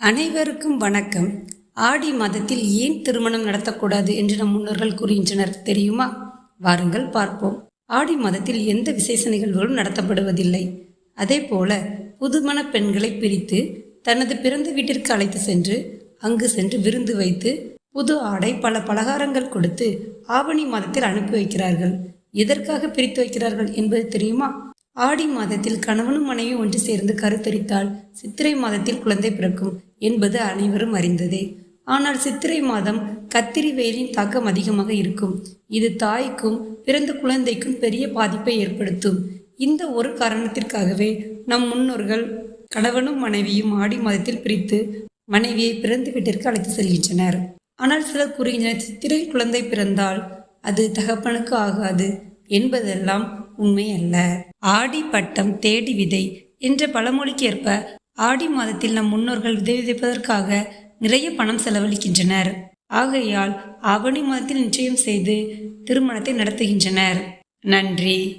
அனைவருக்கும் வணக்கம். ஆடி மாதத்தில் ஏன் திருமணம் நடத்தக்கூடாது என்று நம் முன்னோர்கள் கூறுகின்றனர் தெரியுமா? வாருங்கள் பார்ப்போம். ஆடி மாதத்தில் எந்த விசேஷ நிகழ்வுகளும் நடத்தப்படுவதில்லை. அதே போல புதுமண பெண்களை பிரித்து தனது பிறந்த வீட்டிற்கு அழைத்து சென்று அங்கு சென்று விருந்து வைத்து புது ஆடை பல பலகாரங்கள் கொடுத்து ஆவணி மாதத்தில் அனுப்பி வைக்கிறார்கள். எதற்காக பிரித்து வைக்கிறார்கள் என்பது தெரியுமா? ஆடி மாதத்தில் கணவனும் மனைவி ஒன்று சேர்ந்து கருத்தரித்தால் சித்திரை மாதத்தில் குழந்தை பிறக்கும் என்பது அனைவரும் அறிந்ததே. ஆனால் சித்திரை மாதம் கத்திரி வெயிலின் தாக்கம் அதிகமாக இருக்கும். இது தாய்க்கும் பிறந்த குழந்தைக்கும் பெரிய பாதிப்பை ஏற்படுத்தும். இந்த ஒரு காரணத்திற்காகவே நம் முன்னோர்கள் கணவனும் மனைவியும் ஆடி மாதத்தில் பிரித்து மனைவியை பிறந்த வீட்டிற்கு அழைத்து செல்கின்றனர். ஆனால் சிலர் கூறுகின்றனர் சித்திரை குழந்தை பிறந்தால் அது தகப்பனுக்கு ஆகாது என்பதெல்லாம் உண்மை அல்ல ஆடி பட்டம் தேடி விதை என்ற பழமொழிக்கு ஏற்ப ஆடி மாதத்தில் நம் முன்னோர்கள் விதை விதைப்பதற்காக நிறைய பணம் செலவழிக்கின்றனர். ஆகையால் ஆவணி மாதத்தில் நிச்சயம் செய்து திருமணத்தை நடத்துகின்றனர். நன்றி.